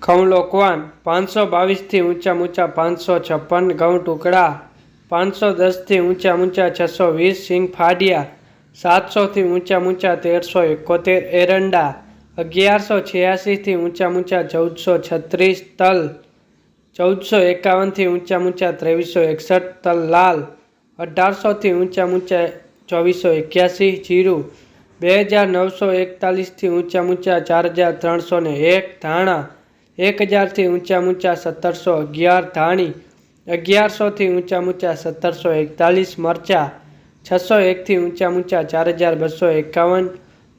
ઘઉં લોકવાન પાંચસો બાવીસથી ઊંચા ઊંચા પાંચસો છપ્પન, ઘઉં ટુકડા, પાંચસો દસથી ઊંચા ઊંચા છસો વીસ, સિંગ ફાડિયા, સાતસોથી ઊંચા ઊંચા તેરસો એકોતેર, એરંડા, અગિયારસો છ્યાસીથી ઊંચા ઊંચા ચૌદસો છત્રીસ, તલ, ચૌદસો એકાવનથી ઊંચા ઊંચા ત્રેવીસો એકસઠ, તલ લાલ, અઢારસોથી ઊંચા ઊંચા ચોવીસો એક્યાસી, જીરું, બે હજાર નવસો એકતાલીસથી ઊંચા ઊંચા ચાર હજાર ત્રણસો ને એક, ધાણા એક હજારથી ઊંચા ઊંચા સત્તરસો અગિયાર ધાણી અગિયારસોથી ઊંચા ઊંચા સત્તરસો એકતાલીસ મરચાં, છસો એકથી ઊંચા ઊંચા ચાર હજાર બસો એકાવન,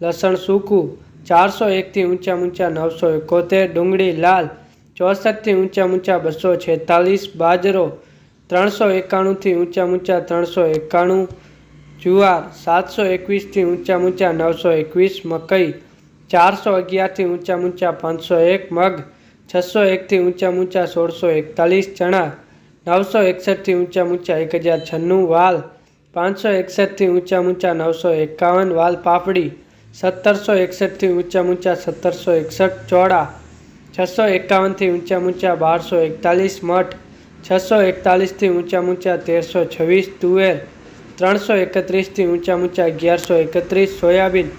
લસણ સૂકું, ચારસો એકથી ઊંચા ઊંચા નવસો એકોતેર, ડુંગળી લાલ ચોસઠથી ઊંચા ઊંચા બસો છેતાલીસ, બાજરો, ત્રણસો એકાણુંથી ઊંચા ઊંચા ત્રણસો એકાણું, જુવાર, સાતસો એકવીસથી ઊંચા ઊંચા નવસો એકવીસ, મકઈ, ચારસો અગિયારથી ઊંચા ઊંચા પાંચસો એક, મગ છસો એકથી ઊંચા ઊંચા સોળસો એકતાલીસ ચણા, નવસો એકસઠથી ઊંચા ઊંચા એક હજાર છન્નું વાલ, પાંચસો એકસઠથી ઊંચા ઊંચા નવસો એકાવન વાલ પાપડી, સત્તરસો એકસઠથી ઊંચા ઊંચા સત્તરસો એકસઠ ચોળા, છસો એકાવનથી ઊંચા ઊંચા બારસો એકતાલીસ મઠ, છસો એકતાલીસથી ઊંચા ઊંચા તેરસો છવ્વીસ તુવેર, ત્રણસો એકત્રીસથી ઊંચા ઊંચા અગિયારસો એકત્રીસ સોયાબીન,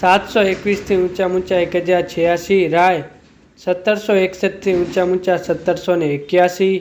સાતસો એકવીસથી ઊંચા ઊંચા એક હજાર છ્યાસી રાય સત્તરસો એકસઠથી ઊંચા ઊંચા સત્તરસો ને એક્યાસી.